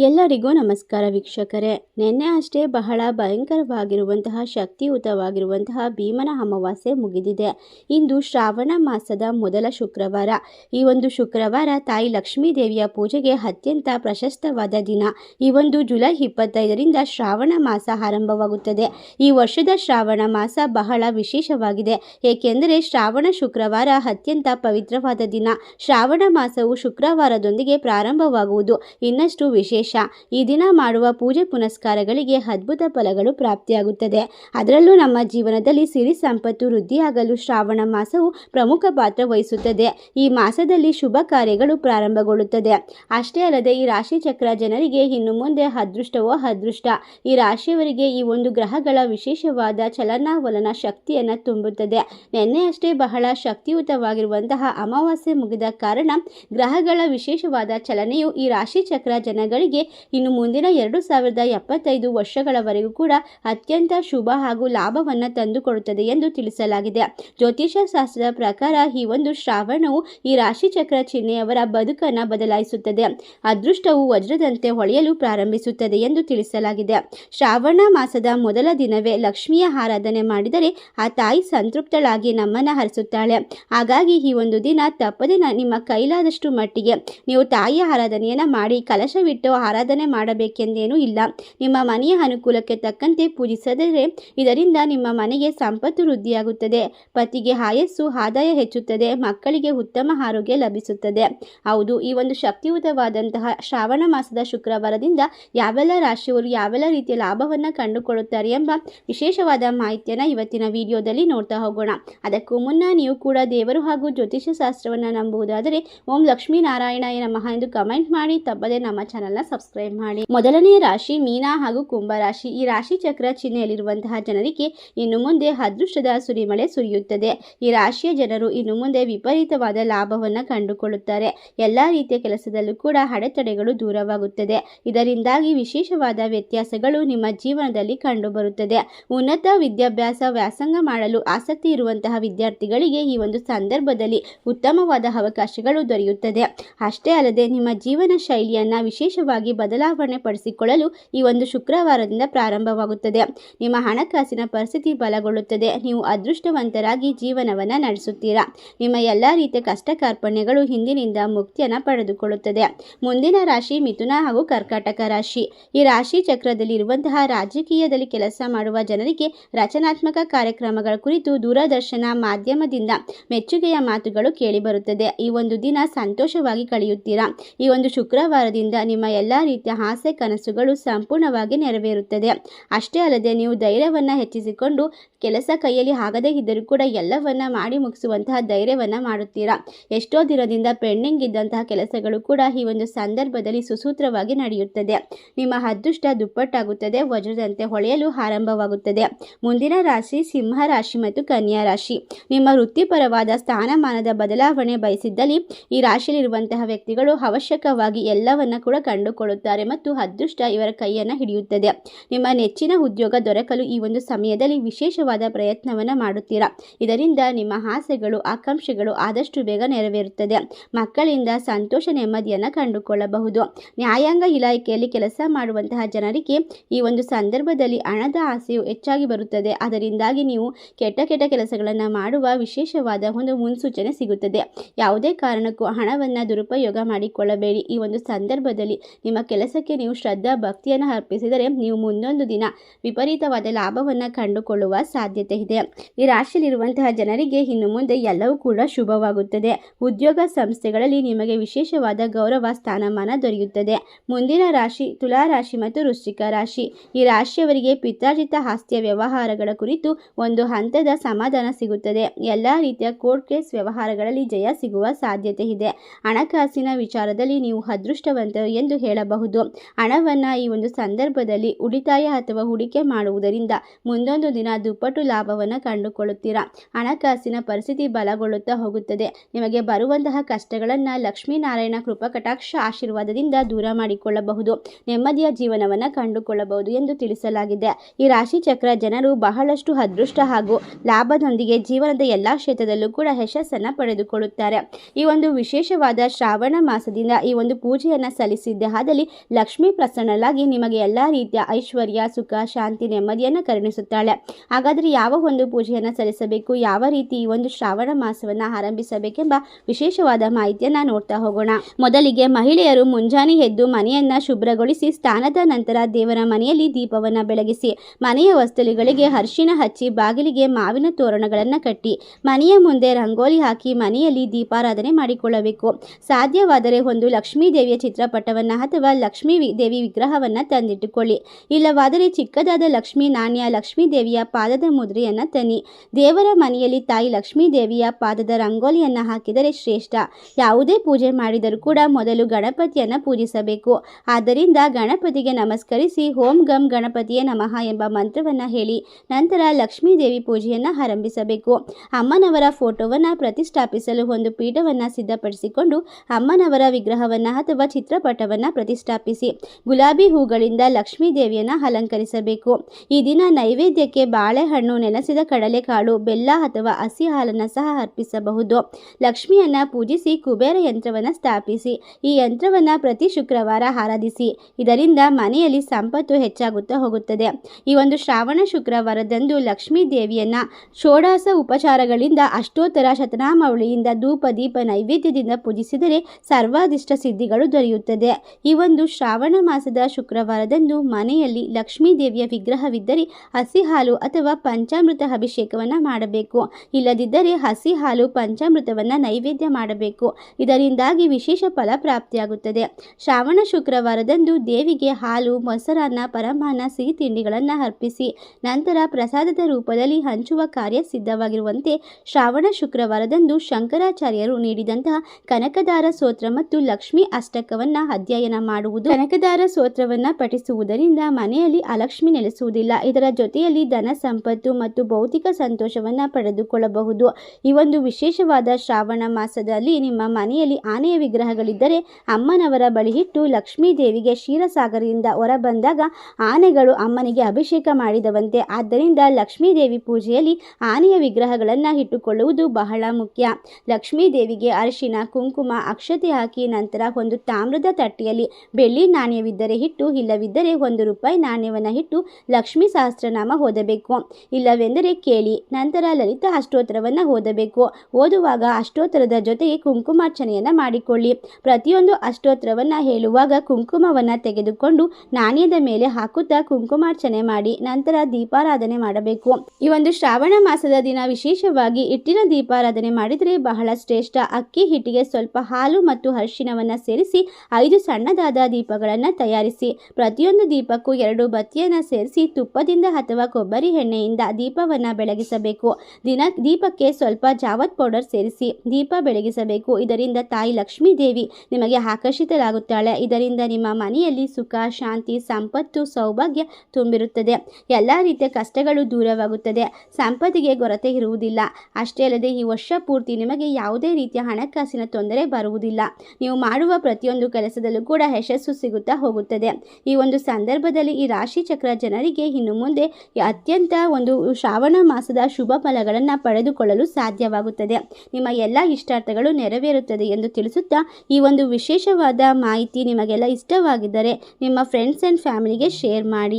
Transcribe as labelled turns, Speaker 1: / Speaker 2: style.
Speaker 1: ಎಲ್ಲರಿಗೂ ನಮಸ್ಕಾರ ವೀಕ್ಷಕರೇ. ನಿನ್ನೆ ಅಷ್ಟೇ ಬಹಳ ಭಯಂಕರವಾಗಿರುವಂತಹ, ಶಕ್ತಿಯುತವಾಗಿರುವಂತಹ ಭೀಮನ ಅಮಾವಾಸ್ಯೆ ಮುಗಿದಿದೆ. ಇಂದು ಶ್ರಾವಣ ಮಾಸದ ಮೊದಲ ಶುಕ್ರವಾರ. ಈ ಒಂದು ಶುಕ್ರವಾರ ತಾಯಿ ಲಕ್ಷ್ಮೀ ದೇವಿಯ ಪೂಜೆಗೆ ಅತ್ಯಂತ ಪ್ರಶಸ್ತವಾದ ದಿನ. ಈ ಒಂದು ಜುಲೈ ಇಪ್ಪತ್ತೈದರಿಂದ ಶ್ರಾವಣ ಮಾಸ ಆರಂಭವಾಗುತ್ತದೆ. ಈ ವರ್ಷದ ಶ್ರಾವಣ ಮಾಸ ಬಹಳ ವಿಶೇಷವಾಗಿದೆ. ಏಕೆಂದರೆ ಶ್ರಾವಣ ಶುಕ್ರವಾರ ಅತ್ಯಂತ ಪವಿತ್ರವಾದ ದಿನ. ಶ್ರಾವಣ ಮಾಸವು ಶುಕ್ರವಾರದೊಂದಿಗೆ ಪ್ರಾರಂಭವಾಗುವುದು ಇನ್ನಷ್ಟು ವಿಶೇಷ ಈ ದಿನ ಮಾಡುವ ಪೂಜೆ ಪುನಸ್ಕಾರಗಳಿಗೆ ಅದ್ಭುತ ಫಲಗಳು ಪ್ರಾಪ್ತಿಯಾಗುತ್ತದೆ. ಅದರಲ್ಲೂ ನಮ್ಮ ಜೀವನದಲ್ಲಿ ಸಿರಿ ಸಂಪತ್ತು ವೃದ್ಧಿಯಾಗಲು ಶ್ರಾವಣ ಮಾಸವು ಪ್ರಮುಖ ಪಾತ್ರ ವಹಿಸುತ್ತದೆ. ಈ ಮಾಸದಲ್ಲಿ ಶುಭ ಕಾರ್ಯಗಳು ಪ್ರಾರಂಭಗೊಳ್ಳುತ್ತದೆ. ಅಷ್ಟೇ ಅಲ್ಲದೆ ಈ ರಾಶಿ ಚಕ್ರ ಜನರಿಗೆ ಇನ್ನು ಮುಂದೆ ಅದೃಷ್ಟವೋ ಅದೃಷ್ಟ. ಈ ರಾಶಿಯವರಿಗೆ ಈ ಒಂದು ಗ್ರಹಗಳ ವಿಶೇಷವಾದ ಚಲನಾವಲನ ಶಕ್ತಿಯನ್ನು ತುಂಬುತ್ತದೆ. ನಿನ್ನೆಯಷ್ಟೇ ಬಹಳ ಶಕ್ತಿಯುತವಾಗಿರುವಂತಹ ಅಮಾವಾಸ್ಯೆ ಮುಗಿದ ಕಾರಣ ಗ್ರಹಗಳ ವಿಶೇಷವಾದ ಚಲನೆಯು ಈ ರಾಶಿ ಚಕ್ರ ಜನಗಳಿಗೆ ಇನ್ನು ಮುಂದಿನ ಎರಡು ಸಾವಿರದ ಎಪ್ಪತ್ತೈದು ವರ್ಷಗಳವರೆಗೂ ಕೂಡ ಅತ್ಯಂತ ಶುಭ ಹಾಗೂ ಲಾಭವನ್ನು ತಂದುಕೊಡುತ್ತದೆ ಎಂದು ತಿಳಿಸಲಾಗಿದೆ. ಜ್ಯೋತಿಷ್ಯ ಶಾಸ್ತ್ರದ ಪ್ರಕಾರ ಈ ಒಂದು ಶ್ರಾವಣವು ಈ ರಾಶಿ ಚಕ್ರ ಚಿಹ್ನೆಯವರ ಬದುಕನ್ನು ಬದಲಾಯಿಸುತ್ತದೆ. ಅದೃಷ್ಟವು ವಜ್ರದಂತೆ ಹೊಳೆಯಲು ಪ್ರಾರಂಭಿಸುತ್ತದೆ ಎಂದು ತಿಳಿಸಲಾಗಿದೆ. ಶ್ರಾವಣ ಮಾಸದ ಮೊದಲ ದಿನವೇ ಲಕ್ಷ್ಮಿಯ ಆರಾಧನೆ ಮಾಡಿದರೆ ಆ ತಾಯಿ ಸಂತೃಪ್ತಳಾಗಿ ನಮ್ಮನ್ನು ಹರಿಸುತ್ತಾಳೆ. ಹಾಗಾಗಿ ಈ ಒಂದು ದಿನ ತಪ್ಪದೇ ನಿಮ್ಮ ಕೈಲಾದಷ್ಟು ಮಟ್ಟಿಗೆ ನೀವು ತಾಯಿಯ ಆರಾಧನೆಯನ್ನು ಮಾಡಿ ಕಲಶವಿಟ್ಟು ಆರಾಧನೆ ಮಾಡಬೇಕೆಂದೇನೂ ಇಲ್ಲ. ನಿಮ್ಮ ಮನೆಯ ಅನುಕೂಲಕ್ಕೆ ತಕ್ಕಂತೆ ಪೂಜಿಸಿದರೆ ಇದರಿಂದ ನಿಮ್ಮ ಮನೆಗೆ ಸಂಪತ್ತು ವೃದ್ಧಿಯಾಗುತ್ತದೆ. ಪತಿಗೆ ಆಯಸ್ಸು, ಆದಾಯ ಹೆಚ್ಚುತ್ತದೆ. ಮಕ್ಕಳಿಗೆ ಉತ್ತಮ ಆರೋಗ್ಯ ಲಭಿಸುತ್ತದೆ. ಹೌದು, ಈ ಒಂದು ಶಕ್ತಿಯುತವಾದಂತಹ ಶ್ರಾವಣ ಮಾಸದ ಶುಕ್ರವಾರದಿಂದ ಯಾವೆಲ್ಲ ರಾಶಿಯವರು ಯಾವೆಲ್ಲ ರೀತಿಯ ಲಾಭವನ್ನು ಕಂಡುಕೊಳ್ಳುತ್ತಾರೆ ಎಂಬ ವಿಶೇಷವಾದ ಮಾಹಿತಿಯನ್ನು ಇವತ್ತಿನ ವಿಡಿಯೋದಲ್ಲಿ ನೋಡ್ತಾ ಹೋಗೋಣ. ಅದಕ್ಕೂ ಮುನ್ನ ನೀವು ಕೂಡ ದೇವರು ಹಾಗೂ ಜ್ಯೋತಿಷ್ಯ ಶಾಸ್ತ್ರವನ್ನು ನಂಬುವುದಾದರೆ ಓಂ ಲಕ್ಷ್ಮೀನಾರಾಯಣ ನಮಃ ಎಂದು ಕಮೆಂಟ್ ಮಾಡಿ. ತಪ್ಪದೆ ನಮ್ಮ ಚಾನಲ್ನ ಸಬ್ಸ್ಕ್ರೈಬ್ ಮಾಡಿ. ಮೊದಲನೆಯ ರಾಶಿ ಮೀನಾ ಹಾಗೂ ಕುಂಭ ರಾಶಿ. ಈ ರಾಶಿ ಚಕ್ರ ಚಿಹ್ನೆಯಲ್ಲಿರುವಂತಹ ಜನರಿಗೆ ಇನ್ನು ಮುಂದೆ ಅದೃಷ್ಟದ ಸುರಿಮಳೆ ಸುರಿಯುತ್ತದೆ. ಈ ರಾಶಿಯ ಜನರು ಇನ್ನು ಮುಂದೆ ವಿಪರೀತವಾದ ಲಾಭವನ್ನು ಕಂಡುಕೊಳ್ಳುತ್ತಾರೆ. ಎಲ್ಲಾ ರೀತಿಯ ಕೆಲಸದಲ್ಲೂ ಕೂಡ ಅಡೆತಡೆಗಳು ದೂರವಾಗುತ್ತದೆ. ಇದರಿಂದಾಗಿ ವಿಶೇಷವಾದ ವ್ಯತ್ಯಾಸಗಳು ನಿಮ್ಮ ಜೀವನದಲ್ಲಿ ಕಂಡುಬರುತ್ತದೆ. ಉನ್ನತ ವಿದ್ಯಾಭ್ಯಾಸ, ವ್ಯಾಸಂಗ ಮಾಡಲು ಆಸಕ್ತಿ ಇರುವಂತಹ ವಿದ್ಯಾರ್ಥಿಗಳಿಗೆ ಈ ಒಂದು ಸಂದರ್ಭದಲ್ಲಿ ಉತ್ತಮವಾದ ಅವಕಾಶಗಳು ದೊರೆಯುತ್ತದೆ. ಅಷ್ಟೇ ಅಲ್ಲದೆ ನಿಮ್ಮ ಜೀವನ ಶೈಲಿಯನ್ನು ವಿಶೇಷವಾಗಿ ಬದಲಾವಣೆ ಪಡಿಸಿಕೊಳ್ಳಲು ಈ ಒಂದು ಶುಕ್ರವಾರದಿಂದ ಪ್ರಾರಂಭವಾಗುತ್ತದೆ. ನಿಮ್ಮ ಹಣಕಾಸಿನ ಪರಿಸ್ಥಿತಿ ಬಲಗೊಳ್ಳುತ್ತದೆ. ನೀವು ಅದೃಷ್ಟವಂತರಾಗಿ ಜೀವನವನ್ನು ನಡೆಸುತ್ತೀರಾ? ನಿಮ್ಮ ಎಲ್ಲ ರೀತಿಯ ಕಷ್ಟ ಕಾರ್ಪಣ್ಯಗಳು ಹಿಂದಿನಿಂದ ಮುಕ್ತಿಯನ್ನು ಪಡೆದುಕೊಳ್ಳುತ್ತದೆ. ಮುಂದಿನ ರಾಶಿ ಮಿಥುನ ಹಾಗೂ ಕರ್ಕಾಟಕ ರಾಶಿ. ಈ ರಾಶಿ ಚಕ್ರದಲ್ಲಿ ಇರುವಂತಹ ರಾಜಕೀಯದಲ್ಲಿ ಕೆಲಸ ಮಾಡುವ ಜನರಿಗೆ ರಚನಾತ್ಮಕ ಕಾರ್ಯಕ್ರಮಗಳ ಕುರಿತು ದೂರದರ್ಶನ ಮಾಧ್ಯಮದಿಂದ ಮೆಚ್ಚುಗೆಯ ಮಾತುಗಳು ಕೇಳಿಬರುತ್ತದೆ. ಈ ಒಂದು ದಿನ ಸಂತೋಷವಾಗಿ ಕಳೆಯುತ್ತೀರಾ? ಈ ಒಂದು ಶುಕ್ರವಾರದಿಂದ ನಿಮ್ಮ ಎಲ್ಲ ರೀತಿಯ ಆಸೆ ಕನಸುಗಳು ಸಂಪೂರ್ಣವಾಗಿ ನೆರವೇರುತ್ತದೆ. ಅಷ್ಟೇ ಅಲ್ಲದೆ ನೀವು ಧೈರ್ಯವನ್ನು ಹೆಚ್ಚಿಸಿಕೊಂಡು ಕೆಲಸ ಕೈಯಲ್ಲಿ ಆಗದೇ ಇದ್ದರೂ ಕೂಡ ಎಲ್ಲವನ್ನ ಮಾಡಿ ಮುಗಿಸುವಂತಹ ಧೈರ್ಯವನ್ನು ಮಾಡುತ್ತೀರಾ? ಎಷ್ಟೋ ದಿನದಿಂದ ಪೆಂಡಿಂಗ್ ಇದ್ದಂತಹ ಕೆಲಸಗಳು ಕೂಡ ಈ ಒಂದು ಸಂದರ್ಭದಲ್ಲಿ ಸುಸೂತ್ರವಾಗಿ ನಡೆಯುತ್ತದೆ. ನಿಮ್ಮ ಅದೃಷ್ಟ ದುಪ್ಪಟ್ಟಾಗುತ್ತದೆ, ವಜ್ರದಂತೆ ಹೊಳೆಯಲು ಆರಂಭವಾಗುತ್ತದೆ. ಮುಂದಿನ ರಾಶಿ ಸಿಂಹ ರಾಶಿ ಮತ್ತು ಕನ್ಯಾ ರಾಶಿ. ನಿಮ್ಮ ವೃತ್ತಿಪರವಾದ ಸ್ಥಾನಮಾನದ ಬದಲಾವಣೆ ಬಯಸಿದ್ದಲ್ಲಿ ಈ ರಾಶಿಯಲ್ಲಿರುವಂತಹ ವ್ಯಕ್ತಿಗಳು ಅವಶ್ಯಕವಾಗಿ ಎಲ್ಲವನ್ನ ಕೂಡ ಕಂಡುಕೊಳ್ಳುತ್ತಾರೆ ಮತ್ತು ಅದೃಷ್ಟ ಇವರ ಕೈಯನ್ನು ಹಿಡಿಯುತ್ತದೆ. ನಿಮ್ಮ ನೆಚ್ಚಿನ ಉದ್ಯೋಗ ದೊರಕಲು ಈ ಒಂದು ಸಮಯದಲ್ಲಿ ವಿಶೇಷವಾದ ಪ್ರಯತ್ನವನ್ನು ಮಾಡುತ್ತೀರಾ? ಇದರಿಂದ ನಿಮ್ಮ ಆಸೆಗಳು, ಆಕಾಂಕ್ಷೆಗಳು ಆದಷ್ಟು ಬೇಗ ನೆರವೇರುತ್ತದೆ. ಮಕ್ಕಳಿಂದ ಸಂತೋಷ ನೆಮ್ಮದಿಯನ್ನು ಕಂಡುಕೊಳ್ಳಬಹುದು. ನ್ಯಾಯಾಂಗ ಇಲಾಖೆಯಲ್ಲಿ ಕೆಲಸ ಮಾಡುವಂತಹ ಜನರಿಗೆ ಈ ಒಂದು ಸಂದರ್ಭದಲ್ಲಿ ಹಣದ ಆಸೆಯು ಹೆಚ್ಚಾಗಿ ಬರುತ್ತದೆ. ಅದರಿಂದಾಗಿ ನೀವು ಕೆಟ್ಟ ಕೆಟ್ಟ ಕೆಲಸಗಳನ್ನು ಮಾಡುವ ವಿಶೇಷವಾದ ಒಂದು ಮುನ್ಸೂಚನೆ ಸಿಗುತ್ತದೆ. ಯಾವುದೇ ಕಾರಣಕ್ಕೂ ಹಣವನ್ನು ದುರುಪಯೋಗ ಮಾಡಿಕೊಳ್ಳಬೇಡಿ. ಈ ಒಂದು ಸಂದರ್ಭದಲ್ಲಿ ನಿಮ್ಮ ಕೆಲಸಕ್ಕೆ ನೀವು ಶ್ರದ್ಧಾ ಭಕ್ತಿಯನ್ನು ಅರ್ಪಿಸಿದರೆ ನೀವು ಮುಂದೊಂದು ದಿನ ವಿಪರೀತವಾದ ಲಾಭವನ್ನು ಕಂಡುಕೊಳ್ಳುವ ಸಾಧ್ಯತೆ ಇದೆ. ಈ ರಾಶಿಯಲ್ಲಿರುವಂತಹ ಜನರಿಗೆ ಇನ್ನು ಮುಂದೆ ಎಲ್ಲವೂ ಕೂಡ ಶುಭವಾಗುತ್ತದೆ. ಉದ್ಯೋಗ ಸಂಸ್ಥೆಗಳಲ್ಲಿ ನಿಮಗೆ ವಿಶೇಷವಾದ ಗೌರವ, ಸ್ಥಾನಮಾನ ದೊರೆಯುತ್ತದೆ. ಮುಂದಿನ ರಾಶಿ ತುಲಾ ರಾಶಿ ಮತ್ತು ವೃಶ್ಚಿಕ ರಾಶಿ. ಈ ರಾಶಿಯವರಿಗೆ ಪಿತ್ರಾರ್ಜಿತ ಆಸ್ತಿಯ ವ್ಯವಹಾರಗಳ ಕುರಿತು ಒಂದು ಹಂತದ ಸಮಾಧಾನ ಸಿಗುತ್ತದೆ. ಎಲ್ಲ ರೀತಿಯ ಕೋರ್ಟ್ ಕೇಸ್ ವ್ಯವಹಾರಗಳಲ್ಲಿ ಜಯ ಸಿಗುವ ಸಾಧ್ಯತೆ ಇದೆ. ಹಣಕಾಸಿನ ವಿಚಾರದಲ್ಲಿ ನೀವು ಅದೃಷ್ಟವಂತರು ಎಂದು ಹೇಳಬಹುದು ಹಣವನ್ನು ಈ ಒಂದು ಸಂದರ್ಭದಲ್ಲಿ ಉಳಿತಾಯ ಅಥವಾ ಹೂಡಿಕೆ ಮಾಡುವುದರಿಂದ ಮುಂದೊಂದು ದಿನ ದುಪ್ಪಟ್ಟು ಲಾಭವನ್ನು ಕಂಡುಕೊಳ್ಳುತ್ತೀರಾ? ಹಣಕಾಸಿನ ಪರಿಸ್ಥಿತಿ ಬಲಗೊಳ್ಳುತ್ತಾ ಹೋಗುತ್ತದೆ. ನಿಮಗೆ ಬರುವಂತಹ ಕಷ್ಟಗಳನ್ನು ಲಕ್ಷ್ಮೀನಾರಾಯಣ ಕೃಪಾ ಕಟಾಕ್ಷ ಆಶೀರ್ವಾದದಿಂದ ದೂರ ಮಾಡಿಕೊಳ್ಳಬಹುದು. ನೆಮ್ಮದಿಯ ಜೀವನವನ್ನು ಕಂಡುಕೊಳ್ಳಬಹುದು ಎಂದು ತಿಳಿಸಲಾಗಿದೆ. ಈ ರಾಶಿ ಚಕ್ರ ಜನರು ಬಹಳಷ್ಟು ಅದೃಷ್ಟ ಹಾಗೂ ಲಾಭದೊಂದಿಗೆ ಜೀವನದ ಎಲ್ಲ ಕ್ಷೇತ್ರದಲ್ಲೂ ಕೂಡ ಯಶಸ್ಸನ್ನು ಪಡೆದುಕೊಳ್ಳುತ್ತಾರೆ. ಈ ಒಂದು ವಿಶೇಷವಾದ ಶ್ರಾವಣ ಮಾಸದಿಂದ ಈ ಒಂದು ಪೂಜೆಯನ್ನು ಸಲ್ಲಿಸಿದ್ದೆ ವಿವಾಹದಲ್ಲಿ ಲಕ್ಷ್ಮೀ ಪ್ರಸನ್ನಳಾಗಿ ನಿಮಗೆ ಎಲ್ಲ ರೀತಿಯ ಐಶ್ವರ್ಯ, ಸುಖ, ಶಾಂತಿ, ನೆಮ್ಮದಿಯನ್ನು ಕರುಣಿಸುತ್ತಾಳೆ. ಹಾಗಾದರೆ ಯಾವ ಒಂದು ಪೂಜೆಯನ್ನು ಸಲ್ಲಿಸಬೇಕು? ಯಾವ ರೀತಿ ಈ ಒಂದು ಶ್ರಾವಣ ಮಾಸವನ್ನು ಆರಂಭಿಸಬೇಕೆಂಬ ವಿಶೇಷವಾದ ಮಾಹಿತಿಯನ್ನು ನೋಡ್ತಾ ಹೋಗೋಣ. ಮೊದಲಿಗೆ ಮಹಿಳೆಯರು ಮುಂಜಾನೆ ಎದ್ದು ಮನೆಯನ್ನ ಶುಭ್ರಗೊಳಿಸಿ ಸ್ನಾನದ ನಂತರ ದೇವರ ಮನೆಯಲ್ಲಿ ದೀಪವನ್ನು ಬೆಳಗಿಸಿ, ಮನೆಯ ವಸ್ತುಗಳಿಗೆ ಹರ್ಷಿನ ಹಚ್ಚಿ, ಬಾಗಿಲಿಗೆ ಮಾವಿನ ತೋರಣಗಳನ್ನು ಕಟ್ಟಿ, ಮನೆಯ ಮುಂದೆ ರಂಗೋಲಿ ಹಾಕಿ ಮನೆಯಲ್ಲಿ ದೀಪಾರಾಧನೆ ಮಾಡಿಕೊಳ್ಳಬೇಕು. ಸಾಧ್ಯವಾದರೆ ಒಂದು ಲಕ್ಷ್ಮೀ ದೇವಿಯ ಚಿತ್ರಪಟವನ್ನು ಅಥವಾ ಲಕ್ಷ್ಮೀ ದೇವಿ ವಿಗ್ರಹವನ್ನು ತಂದಿಟ್ಟುಕೊಳ್ಳಿ. ಇಲ್ಲವಾದರೆ ಚಿಕ್ಕದಾದ ಲಕ್ಷ್ಮೀ ನಾಣ್ಯ, ಲಕ್ಷ್ಮೀ ದೇವಿಯ ಪಾದದ ಮುದ್ರೆಯನ್ನು ತನ್ನಿ. ದೇವರ ಮನೆಯಲ್ಲಿ ತಾಯಿ ಲಕ್ಷ್ಮೀ ದೇವಿಯ ಪಾದದ ರಂಗೋಲಿಯನ್ನು ಹಾಕಿದರೆ ಶ್ರೇಷ್ಠ. ಯಾವುದೇ ಪೂಜೆ ಮಾಡಿದರೂ ಕೂಡ ಮೊದಲು ಗಣಪತಿಯನ್ನು ಪೂಜಿಸಬೇಕು. ಆದ್ದರಿಂದ ಗಣಪತಿಗೆ ನಮಸ್ಕರಿಸಿ ಹೋಮ್ ಗಂ ಗಣಪತಿಯೇ ನಮಃ ಎಂಬ ಮಂತ್ರವನ್ನು ಹೇಳಿ, ನಂತರ ಲಕ್ಷ್ಮೀ ದೇವಿ ಪೂಜೆಯನ್ನು ಆರಂಭಿಸಬೇಕು. ಅಮ್ಮನವರ ಫೋಟೋವನ್ನು ಪ್ರತಿಷ್ಠಾಪಿಸಲು ಒಂದು ಪೀಠವನ್ನು ಸಿದ್ಧಪಡಿಸಿಕೊಂಡು, ಅಮ್ಮನವರ ವಿಗ್ರಹವನ್ನು ಅಥವಾ ಚಿತ್ರಪಟವನ್ನು ಪ್ರತಿಷ್ಠಾಪಿಸಿ ಗುಲಾಬಿ ಹೂಗಳಿಂದ ಲಕ್ಷ್ಮೀ ದೇವಿಯನ್ನು ಅಲಂಕರಿಸಬೇಕು. ಈ ದಿನ ನೈವೇದ್ಯಕ್ಕೆ ಬಾಳೆಹಣ್ಣು, ನೆನೆಸಿದ ಕಡಲೆಕಾಳು, ಬೆಲ್ಲ ಅಥವಾ ಹಸಿ ಹಾಲನ್ನು ಸಹ ಅರ್ಪಿಸಬಹುದು. ಲಕ್ಷ್ಮಿಯನ್ನ ಪೂಜಿಸಿ ಕುಬೇರ ಯಂತ್ರವನ್ನು ಸ್ಥಾಪಿಸಿ, ಈ ಯಂತ್ರವನ್ನು ಪ್ರತಿ ಶುಕ್ರವಾರ ಆರಾಧಿಸಿ, ಇದರಿಂದ ಮನೆಯಲ್ಲಿ ಸಂಪತ್ತು ಹೆಚ್ಚಾಗುತ್ತಾ ಹೋಗುತ್ತದೆ. ಈ ಒಂದು ಶ್ರಾವಣ ಶುಕ್ರವಾರದಂದು ಲಕ್ಷ್ಮೀ ದೇವಿಯನ್ನ ಷೋಡಾಸ ಉಪಚಾರಗಳಿಂದ ಅಷ್ಟೋತ್ತರ ಶತನಾಮಾವಳಿಯಿಂದ ಧೂಪ, ದೀಪ ನೈವೇದ್ಯದಿಂದ ಪೂಜಿಸಿದರೆ ಸರ್ವಾದಿಷ್ಟ ಸಿದ್ಧಿಗಳು ದೊರೆಯುತ್ತದೆ. ಒಂದು ಶ್ರಾವಣ ಮಾಸದ ಶುಕ್ರವಾರದಂದು ಮನೆಯಲ್ಲಿ ಲಕ್ಷ್ಮೀ ದೇವಿಯ ವಿಗ್ರಹವಿದ್ದರೆ ಹಸಿ ಹಾಲು ಅಥವಾ ಪಂಚಾಮೃತ ಅಭಿಷೇಕವನ್ನು ಮಾಡಬೇಕು. ಇಲ್ಲದಿದ್ದರೆ ಹಸಿ ಹಾಲು, ಪಂಚಾಮೃತವನ್ನು ನೈವೇದ್ಯ ಮಾಡಬೇಕು. ಇದರಿಂದಾಗಿ ವಿಶೇಷ ಫಲ ಪ್ರಾಪ್ತಿಯಾಗುತ್ತದೆ. ಶ್ರಾವಣ ಶುಕ್ರವಾರದಂದು ದೇವಿಗೆ ಹಾಲು, ಮೊಸರನ್ನ ಪರಮಾನ ಸಿಹಿ ತಿಂಡಿಗಳನ್ನು ಅರ್ಪಿಸಿ, ನಂತರ ಪ್ರಸಾದದ ರೂಪದಲ್ಲಿ ಹಂಚುವ ಕಾರ್ಯ ಸಿದ್ಧವಾಗಿರುವಂತೆ ಶ್ರಾವಣ ಶುಕ್ರವಾರದಂದು ಶಂಕರಾಚಾರ್ಯರು ನೀಡಿದಂತಹ ಕನಕದಾರ ಸ್ತೋತ್ರ ಮತ್ತು ಲಕ್ಷ್ಮೀ ಅಷ್ಟಕವನ್ನ ಅಧ್ಯಯನ ಮಾಡುವುದು. ಕನಕದಾರ ಸ್ತೋತ್ರವನ್ನ ಪಠಿಸುವುದರಿಂದ ಮನೆಯಲ್ಲಿ ಅಲಕ್ಷ್ಮಿ ನೆಲೆಸುವುದಿಲ್ಲ. ಇದರ ಜೊತೆಯಲ್ಲಿ ಧನ ಸಂಪತ್ತು ಮತ್ತು ಭೌತಿಕ ಸಂತೋಷವನ್ನ ಪಡೆದುಕೊಳ್ಳಬಹುದು. ಈ ಒಂದು ವಿಶೇಷವಾದ ಶ್ರಾವಣ ಮಾಸದಲ್ಲಿ ನಿಮ್ಮ ಮನೆಯಲ್ಲಿ ಆನೆಯ ವಿಗ್ರಹಗಳಿದ್ದರೆ ಅಮ್ಮನವರ ಬಳಿ ಇಟ್ಟು ಲಕ್ಷ್ಮೀ ದೇವಿಗೆ ಕ್ಷೀರಸಾಗರದಿಂದ ಹೊರಬಂದಾಗ ಆನೆಗಳು ಅಮ್ಮನಿಗೆ ಅಭಿಷೇಕ ಮಾಡಿದವಂತೆ. ಆದ್ದರಿಂದ ಲಕ್ಷ್ಮೀ ದೇವಿ ಪೂಜೆಯಲ್ಲಿ ಆನೆಯ ವಿಗ್ರಹಗಳನ್ನು ಇಟ್ಟುಕೊಳ್ಳುವುದು ಬಹಳ ಮುಖ್ಯ. ಲಕ್ಷ್ಮೀ ದೇವಿಗೆ ಅರಿಶಿನ, ಕುಂಕುಮ, ಅಕ್ಷತೆ ಹಾಕಿ ನಂತರ ಒಂದು ತಾಮ್ರದ ತಟ್ಟೆಯಲ್ಲಿ ಬೆಳ್ಳಿ ನಾಣ್ಯವಿದ್ದರೆ ಹಿಟ್ಟು, ಇಲ್ಲವಿದ್ದರೆ ಒಂದು ರೂಪಾಯಿ ನಾಣ್ಯವನ್ನು ಹಿಟ್ಟು, ಲಕ್ಷ್ಮೀ ಸಹಸ್ರನಾಮ ಓದಬೇಕು. ಇಲ್ಲವೆಂದರೆ ಕೇಳಿ, ನಂತರ ಲಲಿತ ಅಷ್ಟೋತ್ತರವನ್ನು ಓದಬೇಕು. ಓದುವಾಗ ಅಷ್ಟೋತ್ತರದ ಜೊತೆಗೆ ಕುಂಕುಮಾರ್ಚನೆಯನ್ನು ಮಾಡಿಕೊಳ್ಳಿ. ಪ್ರತಿಯೊಂದು ಅಷ್ಟೋತ್ತರವನ್ನು ಹೇಳುವಾಗ ಕುಂಕುಮವನ್ನು ತೆಗೆದುಕೊಂಡು ನಾಣ್ಯದ ಮೇಲೆ ಹಾಕುತ್ತಾ ಕುಂಕುಮಾರ್ಚನೆ ಮಾಡಿ, ನಂತರ ದೀಪಾರಾಧನೆ ಮಾಡಬೇಕು. ಈ ಒಂದು ಶ್ರಾವಣ ಮಾಸದ ದಿನ ವಿಶೇಷವಾಗಿ ಹಿಟ್ಟಿನ ದೀಪಾರಾಧನೆ ಮಾಡಿದರೆ ಬಹಳ ಶ್ರೇಷ್ಠ. ಅಕ್ಕಿ ಹಿಟ್ಟಿಗೆ ಸ್ವಲ್ಪ ಹಾಲು ಮತ್ತು ಅರಿಶಿನವನ್ನು ಸೇರಿಸಿ ಐದು ಸಣ್ಣದಾದ ದೀಪಗಳನ್ನು ತಯಾರಿಸಿ. ಪ್ರತಿಯೊಂದು ದೀಪಕ್ಕೂ ಎರಡು ಬತ್ತಿಯನ್ನು ಸೇರಿಸಿ ತುಪ್ಪದಿಂದ ಅಥವಾ ಕೊಬ್ಬರಿ ಎಣ್ಣೆಯಿಂದ ದೀಪವನ್ನು ಬೆಳಗಿಸಬೇಕು. ದಿನ ದೀಪಕ್ಕೆ ಸ್ವಲ್ಪ ಜಾವತ್ ಪೌಡರ್ ಸೇರಿಸಿ ದೀಪ ಬೆಳಗಿಸಬೇಕು. ಇದರಿಂದ ತಾಯಿ ಲಕ್ಷ್ಮೀ ದೇವಿ ನಿಮಗೆ ಆಕರ್ಷಿತರಾಗುತ್ತಾಳೆ. ಇದರಿಂದ ನಿಮ್ಮ ಮನೆಯಲ್ಲಿ ಸುಖ, ಶಾಂತಿ, ಸಂಪತ್ತು, ಸೌಭಾಗ್ಯ ತುಂಬಿರುತ್ತದೆ. ಎಲ್ಲ ರೀತಿಯ ಕಷ್ಟಗಳು ದೂರವಾಗುತ್ತದೆ. ಸಂಪತ್ತಿಗೆ ಕೊರತೆ ಇರುವುದಿಲ್ಲ. ಅಷ್ಟೇ ಅಲ್ಲದೆ ಈ ವರ್ಷ ಪೂರ್ತಿ ನಿಮಗೆ ಯಾವುದೇ ರೀತಿಯ ಹಣಕಾಸಿನ ತೊಂದರೆ ಬರುವುದಿಲ್ಲ. ನೀವು ಮಾಡುವ ಪ್ರತಿಯೊಂದು ಕೆಲಸದಲ್ಲೂ ಕೂಡ ಯಶಸ್ಸು ಸಿಗುತ್ತಾ ಹೋಗುತ್ತದೆ. ಈ ಒಂದು ಸಂದರ್ಭದಲ್ಲಿ ಈ ರಾಶಿ ಚಕ್ರ ಜನರಿಗೆ ಇನ್ನು ಮುಂದೆ ಅತ್ಯಂತ ಒಂದು ಶ್ರಾವಣ ಮಾಸದ ಶುಭ ಫಲಗಳನ್ನು ಪಡೆದುಕೊಳ್ಳಲು ಸಾಧ್ಯವಾಗುತ್ತದೆ. ನಿಮ್ಮ ಎಲ್ಲ ಇಷ್ಟಾರ್ಥಗಳು ನೆರವೇರುತ್ತದೆ ಎಂದು ತಿಳಿಸುತ್ತಾ ಈ ಒಂದು ವಿಶೇಷವಾದ ಮಾಹಿತಿ ನಿಮಗೆಲ್ಲ ಇಷ್ಟವಾಗಿದ್ದರೆ ನಿಮ್ಮ ಫ್ರೆಂಡ್ಸ್ ಆ್ಯಂಡ್ ಫ್ಯಾಮಿಲಿಗೆ ಶೇರ್ ಮಾಡಿ.